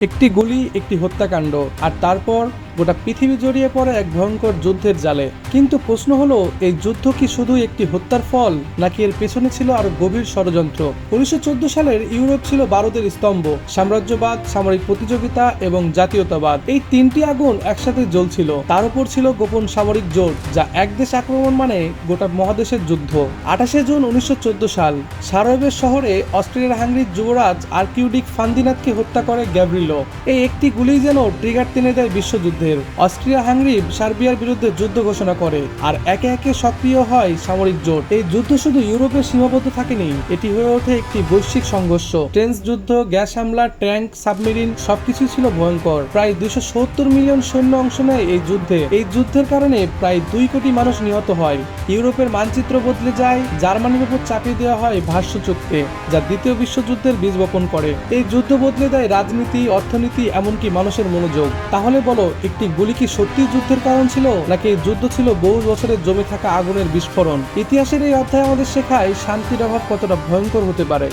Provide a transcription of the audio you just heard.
একটি গুলি একটি হত্যাকাণ্ড আর তারপর গোটা পৃথিবী জড়িয়ে পড়ে এক ভয়ঙ্কর যুদ্ধের জালে। কিন্তু প্রশ্ন হলো, এই যুদ্ধ কি শুধু একটি হত্যার ফল, নাকি এর পেছনে ছিল আরও গভীর ষড়যন্ত্র? উনিশশো চোদ্দ সালের ইউরোপ ছিল ভারতের স্তম্ভ, সাম্রাজ্যবাদ, সামরিক প্রতিযোগিতা এবং জাতীয়তাবাদ। এই তিনটি আগুন একসাথে জ্বলছিল। তার উপর ছিল গোপন সামরিক জোট, যা এক দেশ আক্রমণ মানে গোটা মহাদেশের যুদ্ধ। আঠাশে জুন উনিশশো চোদ্দ সাল সারোয়েবের শহরে অস্ট্রেলিয়ার হাঙ্গরির যুবরাজ আর্কিউডিক ফান্দিনাথকে হত্যা করে গ্যাব্রিলো। এই একটি গুলি যেন ট্রিগার টেনে দেয় বিশ্বযুদ্ধের অস্ট্রিয়া হাঙ্গরি সার্বিয়ার বিরুদ্ধে যুদ্ধ ঘোষণা করে। আর একে একে সক্রিয় হয় সামরিক জোট। এই যুদ্ধ শুধু ইউরোপে সীমাবদ্ধ থাকেনি, এটি হয়ে ওঠে একটি বৈশ্বিক সংঘর্ষ। ট্রেন্স যুদ্ধ, গ্যাস হামলা, ট্যাঙ্ক, সাবমেরিন সবকিছু ছিল ভয়ঙ্কর। প্রায় দুশো সত্তর মিলিয়ন সৈন্য অংশ নেয় এই যুদ্ধে। এই যুদ্ধের কারণে প্রায় দুই কোটি মানুষ নিহত হয়। ইউরোপের মানচিত্র বদলে যায়, জার্মানির উপর চাপিয়ে দেওয়া হয় ভাষ্য চুক্তি, যা দ্বিতীয় বিশ্বযুদ্ধের বীজ বপন করে। এই যুদ্ধ বদলে দেয় রাজনীতি, অর্থনীতি, এমনকি মানুষের মনোযোগ। তাহলে বলো একটি গুলি কি সত্যি যুদ্ধের কারণ ছিল? নাকি যুদ্ধ ছিল বহু বছরের জমে থাকা আগুনের বিস্ফোরণ? ইতিহাসের এই অধ্যায় আমাদের শেখায় শান্তির অভাব কতটা ভয়ঙ্কর হতে পারে।